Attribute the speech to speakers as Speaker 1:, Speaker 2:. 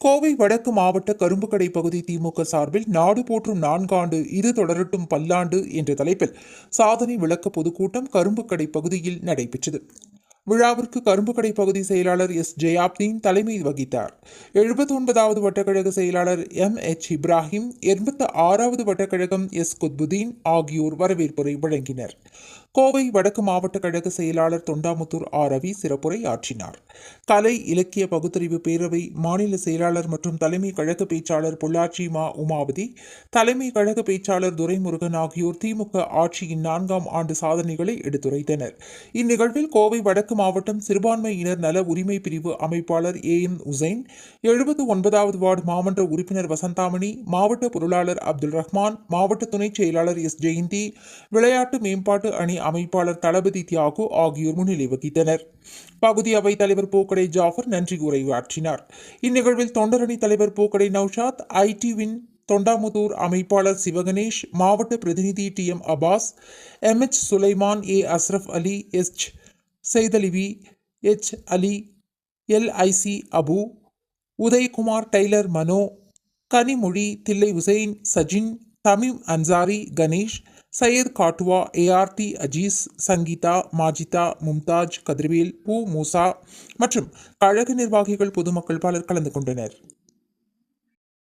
Speaker 1: கோவை வடக்கு மாவட்ட கரும்புக்கடை பகுதி திமுக சார்பில் நாடு போற்றும் நான்காண்டு இது தொடரட்டும் பல்லாண்டு என்ற தலைப்பில் சாதனை விளக்க பொதுக்கூட்டம் கரும்புக்கடை பகுதியில் நடைபெற்றது. விழாவிற்கு கரும்புக்கடை பகுதி செயலாளர் எஸ். ஜெயாப்தீன் தலைமை வகித்தார். எழுபத்தி ஒன்பதாவது வட்டக்கழக செயலாளர் எம். எச். இப்ராஹிம் எண்பத்து ஆறாவது வட்டக்கழகம் எஸ். குத்புதீன் ஆகியோர் வரவேற்புரை வழங்கினர். கோவை வடக்கு மாவட்ட கழக செயலாளர் தொண்டாமுத்தூர் ஆர். ரவி சிறப்புரை ஆற்றினார் கலை இலக்கிய பகுத்தறிவு பேரவை மாநில செயலாளர் மற்றும் தலைமை கழக பேச்சாளர் பொள்ளாச்சி மா. உமாவதி தலைமை கழக பேச்சாளர் துரைமுருகன் ஆகியோர் திமுக ஆட்சியின் நான்காம் ஆண்டு சாதனைகளை எடுத்துரைத்தனர். இந்நிகழ்வில் கோவை வடக்கு மாவட்டம் சிறுபான்மையினர் நல உரிமை பிரிவு அமைப்பாளர் ஏ எம் உசைன் எழுபத்து ஒன்பதாவது வார்டு மாமன்ற உறுப்பினர் வசந்தாமணி மாவட்ட பொருளாளர் அப்துல் ரஹ்மான் மாவட்ட துணைச் செயலாளர் எஸ் ஜெயந்தி விளையாட்டு மேம்பாட்டு அணி அமைப்பாளர் தளபதி தியாகு ஆகியோர் முன்னிலை வகித்தனர். பகுதி அவைத் தலைவர் பூக்கடை ஜாஃபர் நன்றி உரையாற்றினார். இந்நிகழ்வில் தொண்டரணி தலைவர் பூக்கடை நௌஷாத் ஐடிவின் தொண்டாமுதூர் அமைப்பாளர் சிவகணேஷ் மாவட்ட பிரதிநிதி T M Abbas M H Sulaiman A Ashraf Ali H செய்தலிவி H. Ali LIC Abu Udayakumar tailor Mano Kanimozhi Thillai Hussain Sajin Thameem Ansari Ganesh Syed காட்டுவா ART Aziz Sangeetha Majitha Mumtaz Kathirvel பூ மூசா மற்றும் கழக நிர்வாகிகள் பொதுமக்கள் பலர் கலந்து கொண்டனர்.